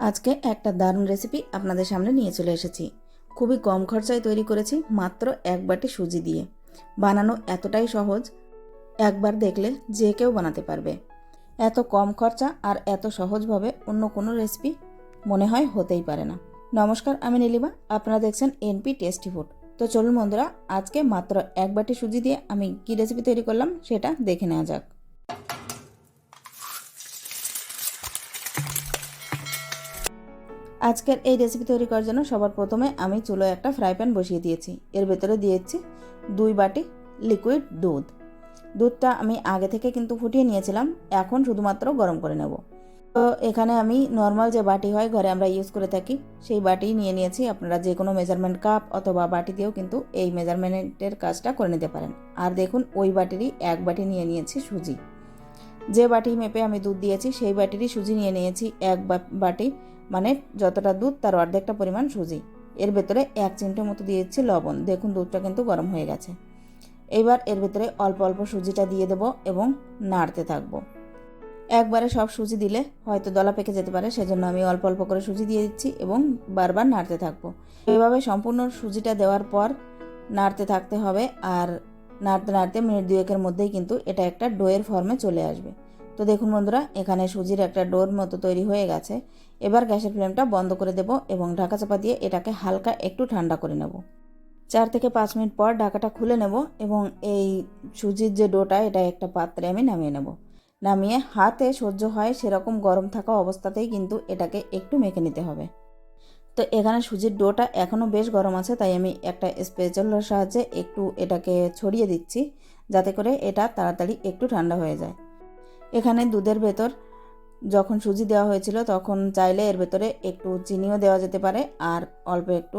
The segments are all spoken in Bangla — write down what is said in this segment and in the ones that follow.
আজকে একটা দারুণ রেসিপি আপনাদের সামনে নিয়ে চলে এসেছি। খুবই কম খরচায় তৈরি করেছি মাত্র এক বাটি সুজি দিয়ে। বানানো এতটাই সহজ, একবার দেখলে যে কেউ বানাতে পারবে। এত কম খরচা আর এত সহজভাবে অন্য কোনো রেসিপি মনে হয় হতেই পারে না। নমস্কার, আমি নীলিমা। আপনারা দেখছেন এনপি টেস্টি ফুড তো চলুন বন্ধুরা, আজকে মাত্র এক বাটি সুজি দিয়ে আমি কী রেসিপি তৈরি করলাম সেটা দেখে নেওয়া যাক। আজকের এই রেসিপি তৈরি করার জন্য সবার প্রথমে আমি চুলোয় একটা ফ্রাই প্যান বসিয়ে দিয়েছি। এর ভেতরে দিয়েছি দুই বাটি লিকুইড দুধ। দুধটা আমি আগে থেকে কিন্তু ফুটিয়ে নিয়েছিলাম, এখন শুধুমাত্র গরম করে নেব। তো এখানে আমি নর্মাল যে বাটি হয় ঘরে আমরা ইউজ করে থাকি, সেই বাটি নিয়ে নিয়েছি। আপনারা যে কোনো মেজারমেন্ট কাপ অথবা বাটি দিয়েও কিন্তু এই মেজারমেন্টের কাজটা করে নিতে পারেন। আর দেখুন, ওই বাটিরই এক বাটি নিয়ে নিয়েছি সুজি। যে বাটি মেপে আমি দুধ দিয়েছি, সেই বাটিরই সুজি নিয়ে নিয়েছি এক বাটি মানে যতটা দুধ তার অর্ধেকটা পরিমাণ সুজি। এর ভেতরে এক চিমটে মতো দিয়েছি লবণ। দেখুন, দুধটা কিন্তু গরম হয়ে গেছে। এবার এর ভেতরে অল্প অল্প সুজিটা দিয়ে দেবো এবং নাড়তে থাকব। একবারে সব সুজি দিলে হয়তো দলা পেকে যেতে পারে, সেজন্য আমি অল্প অল্প করে সুজি দিয়ে দিচ্ছি এবং বারবার নাড়তে থাকব। এভাবে সম্পূর্ণ সুজিটা দেওয়ার পর নাড়তে থাকতে হবে, আর নাড়তে নাড়তে মিনিট দুয়েকের মধ্যেই কিন্তু এটা একটা ডোয়ের ফর্মে চলে আসবে। তো দেখুন বন্ধুরা, এখানে সুজির একটা ডোর মতো তৈরি হয়ে গেছে। এবার গ্যাসের ফ্লেমটা বন্ধ করে দেব এবং ঢাকা চাপা দিয়ে এটাকে হালকা একটু ঠান্ডা করে নেব। চার থেকে পাঁচ মিনিট পর ঢাকাটা খুলে নেব এবং এই সুজির যে ডোটা, এটা একটা পাত্রে আমি নামিয়ে নেব। নামিয়ে হাতে সহ্য হয় সেরকম গরম থাকা অবস্থাতেই কিন্তু এটাকে একটু মেখে নিতে হবে। তো এখানে সুজির ডোটা এখনও বেশ গরম আছে, তাই আমি একটা স্পেচলার সাহায্যে একটু এটাকে ছড়িয়ে দিচ্ছি, যাতে করে এটা তাড়াতাড়ি একটু ঠান্ডা হয়ে যায়। এখানে দুধের ভেতর যখন সুজি দেওয়া হয়েছিল, তখন চাইলে এর ভেতরে একটু চিনিও দেওয়া যেতে পারে আর অল্প একটু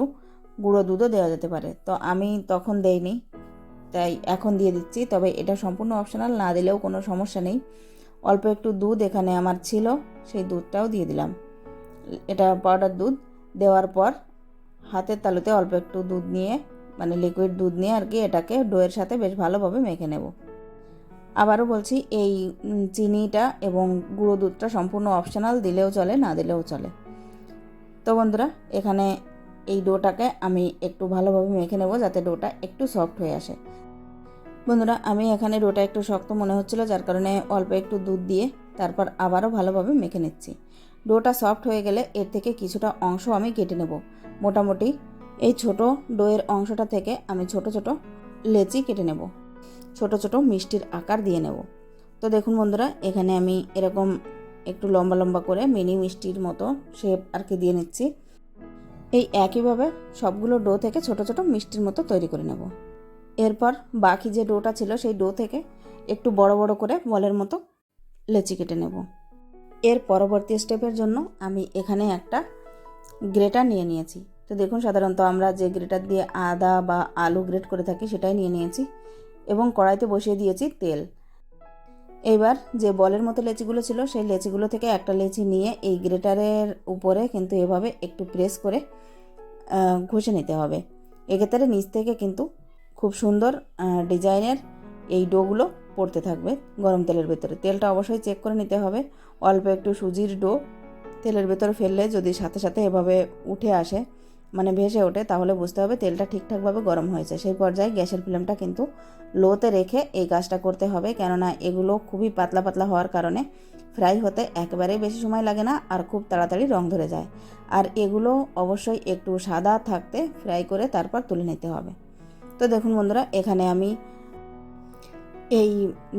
গুঁড়ো দুধও দেওয়া যেতে পারে। তো আমি তখন দেইনি, তাই এখন দিয়ে দিচ্ছি। তবে এটা সম্পূর্ণ অপশনাল না দিলেও কোনো সমস্যা নেই। অল্প একটু দুধ এখানে আমার ছিল, সেই দুধটাও দিয়ে দিলাম। এটা পাউডার দুধ দেওয়ার পর হাতের তালুতে অল্প একটু দুধ নিয়ে মানে লিকুইড দুধ নিয়ে আর কি এটাকে ডোয়ের সাথে বেশ ভালোভাবে মেখে নেব। আবারও বলছি, এই চিনিটা এবং গুঁড়ো দুধটা সম্পূর্ণ অপশনাল দিলেও চলে, না দিলেও চলে। তো বন্ধুরা, এখানে এই ডোটাকে আমি একটু ভালোভাবে মেখে নেব, যাতে ডোটা একটু সফট হয়ে আসে। বন্ধুরা, আমি এখানে ডোটা একটু শক্ত মনে হচ্ছিল, যার কারণে অল্প একটু দুধ দিয়ে তারপর আবারও ভালোভাবে মেখে নিচ্ছি। ডোটা সফট হয়ে গেলে এর থেকে কিছুটা অংশ আমি কেটে নেব। মোটামুটি এই ছোট ডোয়ের অংশটা থেকে আমি ছোট ছোট লেচি কেটে নেব। ছোট ছোট মিষ্টির আকার দিয়ে নেব। তো দেখুন বন্ধুরা, এখানে আমি এরকম একটু লম্বা লম্বা করে মিনি মিষ্টির মতো শেপ আর কি দিয়ে নিচ্ছি। এই একইভাবে সবগুলো ডো থেকে ছোট ছোট মিষ্টির মতো তৈরি করে নেব। এরপর বাকি যে ডোটা ছিল সেই ডো থেকে একটু বড় বড় করে বলের মতো লেচি কেটে নেব। এর পরবর্তী স্টেপের জন্য আমি এখানে একটা গ্রেটার নিয়ে নিয়েছি। তো দেখুন, সাধারণত আমরা যে গ্রেটার দিয়ে আদা বা আলু গ্রেট করে থাকি সেটাই নিয়ে নিয়েছি। এবং কড়াইতে বসিয়ে দিয়েছি তেল। এবার যে বলের মতো লেচিগুলো ছিল, সেই লেচিগুলো থেকে একটা লেচি নিয়ে এই গ্রেটারের উপরে কিন্তু এভাবে একটু প্রেস করে ঘষে নিতে হবে। এক্ষেত্রে নিচ থেকে কিন্তু খুব সুন্দর ডিজাইনের এই ডোগুলো পড়তে থাকবে গরম তেলের ভেতরে। তেলটা অবশ্যই চেক করে নিতে হবে। অল্প একটু সুজির ডো তেলের ভেতরে ফেললে যদি সাথে সাথে এভাবে উঠে আসে মানে ভেসে ওঠে, তাহলে বুঝতে হবে তেলটা ঠিকঠাকভাবে গরম হয়েছে। সেই পর্যায়ে গ্যাসের ফ্লেমটা কিন্তু লোতে রেখে এই কাজটা করতে হবে, কেননা এগুলো খুবই পাতলা পাতলা হওয়ার কারণে ফ্রাই হতে একেবারেই বেশি সময় লাগে না আর খুব তাড়াতাড়ি রং ধরে যায়। আর এগুলো অবশ্যই একটু সাদা থাকতে ফ্রাই করে তারপর তুলে নিতে হবে। তো দেখুন বন্ধুরা, এখানে আমি এই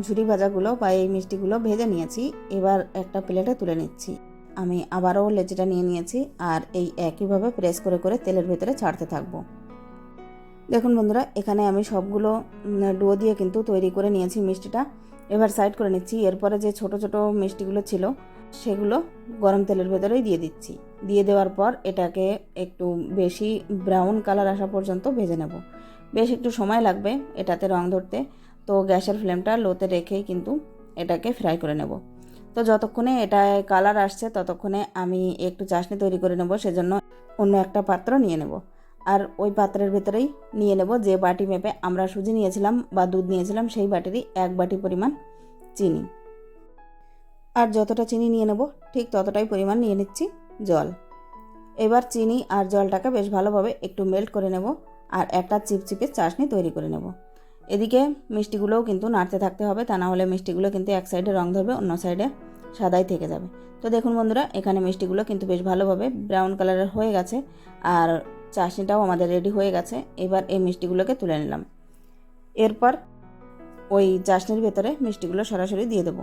ঝুড়ি ভাজাগুলো বা এই মিষ্টিগুলো ভেজে নিয়েছি। এবার একটা প্লেটে তুলে নিচ্ছি। আমি আবারও লেচিটা নিয়ে নিয়েছি আর এই একইভাবে প্রেস করে করে তেলের ভেতরে ছাড়তে থাকব। দেখুন বন্ধুরা, এখানে আমি সবগুলো ডো দিয়ে কিন্তু তৈরি করে নিয়েছি মিষ্টিটা। এবার সাইড করে নিচ্ছি। এরপরে যে ছোট ছোট মিষ্টিগুলো ছিল, সেগুলো গরম তেলের ভেতরেই দিয়ে দিচ্ছি। দিয়ে দেওয়ার পর এটাকে একটু বেশি ব্রাউন কালার আসা পর্যন্ত ভেজে নেব। বেশ একটু সময় লাগবে এটাতে রং ধরতে। তো গ্যাসের ফ্লেমটা লোতে রেখেই কিন্তু এটাকে ফ্রাই করে নেব। তো যতক্ষণে এটায় কালার আসছে, ততক্ষণে আমি একটু চাশনি তৈরি করে নেব, সেজন্য অন্য একটা পাত্র নিয়ে নেব। আর ওই পাত্রের ভেতরেই নিয়ে নেব যে বাটি মেপে আমরা সুজি নিয়েছিলাম বা দুধ নিয়েছিলাম, সেই বাটিরই এক বাটি পরিমাণ চিনি। আর যতটা চিনি নিয়ে নেব, ঠিক ততটাই পরিমাণ নিয়ে নিচ্ছি জল। এবার চিনি আর জলটাকে বেশ ভালোভাবে একটু মেল্ট করে নেব, আর একটা চিপচিপে চাশনি তৈরি করে নেব। এদিকে মিষ্টিগুলোও কিন্তু নাড়তে থাকতে হবে, তা না হলে মিষ্টিগুলো কিন্তু এক সাইডে রং ধরবে, অন্য সাইডে সাদাই থেকে যাবে। তো দেখুন বন্ধুরা, এখানে মিষ্টিগুলো কিন্তু বেশ ভালোভাবে ব্রাউন কালারের হয়ে গেছে, আর চাশনিটাও আমাদের রেডি হয়ে গেছে। এবার এই মিষ্টিগুলোকে তুলে নিলাম। এরপর ওই চাশনির ভেতরে মিষ্টিগুলো সরাসরি দিয়ে দেবো,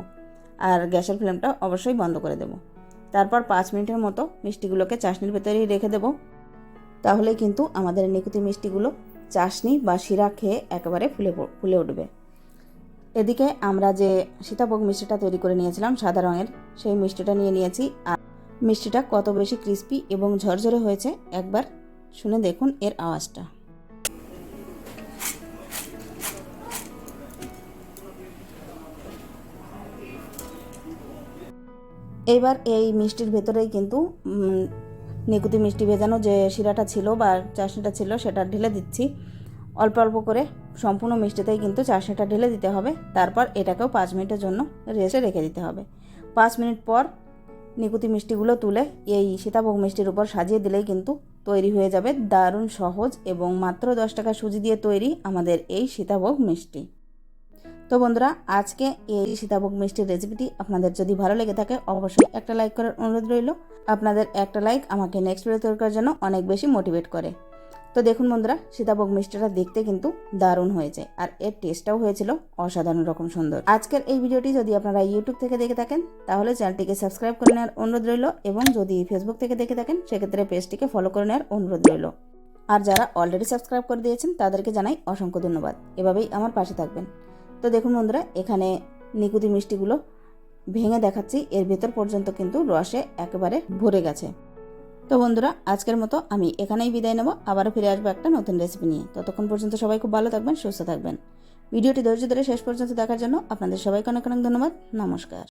আর গ্যাসের ফ্লেমটা অবশ্যই বন্ধ করে দেবো। তারপর পাঁচ মিনিটের মতো মিষ্টিগুলোকে চাশনির ভেতরেই রেখে দেবো। তাহলে কিন্তু আমাদের নিকুতি মিষ্টিগুলো চাশনি বা শিরা খেয়ে একেবারে ফুলে ফুলে উঠবে। এদিকে আমরা যে সীতাভোগ মিষ্টিটা তৈরি করে নিয়েছিলাম সাদা রঙের, সেই মিষ্টিটা নিয়ে নিয়েছি। আর মিষ্টিটা কত বেশি ক্রিস্পি এবং ঝরঝরে হয়েছে একবার শুনে দেখুন এর আওয়াজটা। এবার এই মিষ্টির ভেতরেই কিন্তু নিকুতি মিষ্টি ভেজানো যে শিরাটা ছিল বা চাশনিটা ছিল, সেটা ঢেলে দিচ্ছি। অল্প অল্প করে সম্পূর্ণ মিষ্টিতেই কিন্তু চাশনিটা ঢেলে দিতে হবে। তারপর এটাকেও পাঁচ মিনিটের জন্য রেস্টে রেখে দিতে হবে। পাঁচ মিনিট পর নিকুতি মিষ্টিগুলো তুলে এই সীতাভোগ মিষ্টির উপর সাজিয়ে দিলেই কিন্তু তৈরি হয়ে যাবে দারুণ সহজ এবং মাত্র দশ টাকা সুজি দিয়ে তৈরি আমাদের এই সীতাভোগ মিষ্টি। তো বন্ধুরা, আজকে এই সীতাভোগ মিষ্টির রেসিপিটি আপনাদের যদি ভালো লেগে থাকে, অবশ্যই একটা লাইক করার অনুরোধ রইল। আপনাদের একটা লাইক আমাকে নেক্সট ভিডিও তৈরি করার জন্য অনেক বেশি মোটিভেট করে। তো দেখুন বন্ধুরা, সীতাভোগ মিষ্টিটা দেখতে কিন্তু দারুণ হয়েছে আর এর টেস্টটাও হয়েছিল অসাধারণ রকম সুন্দর। আজকের এই ভিডিওটি যদি আপনারা ইউটিউব থেকে দেখে থাকেন, তাহলে চ্যানেলটিকে সাবস্ক্রাইব করে নেওয়ার অনুরোধ রইল এবং যদি ফেসবুক থেকে দেখে থাকেন, সেক্ষেত্রে পেজটিকে ফলো করে নেওয়ার অনুরোধ রইল। আর যারা অলরেডি সাবস্ক্রাইব করে দিয়েছেন, তাদেরকে জানাই অসংখ্য ধন্যবাদ। এভাবেই আমার পাশে থাকবেন। তো দেখুন বন্ধুরা, এখানে নিকুতি মিষ্টিগুলো ভেঙে দেখাচ্ছি, এর ভেতর পর্যন্ত কিন্তু রসে একেবারে ভরে গেছে। তো বন্ধুরা, আজকের মতো আমি এখানেই বিদায় নেব। আবারও ফিরে আসব একটা নতুন রেসিপি নিয়ে। ততক্ষণ পর্যন্ত সবাই খুব ভালো থাকবেন, সুস্থ থাকবেন। ভিডিওটি ধৈর্য ধরে শেষ পর্যন্ত দেখার জন্য আপনাদের সবাইকে অনেক অনেক ধন্যবাদ। নমস্কার।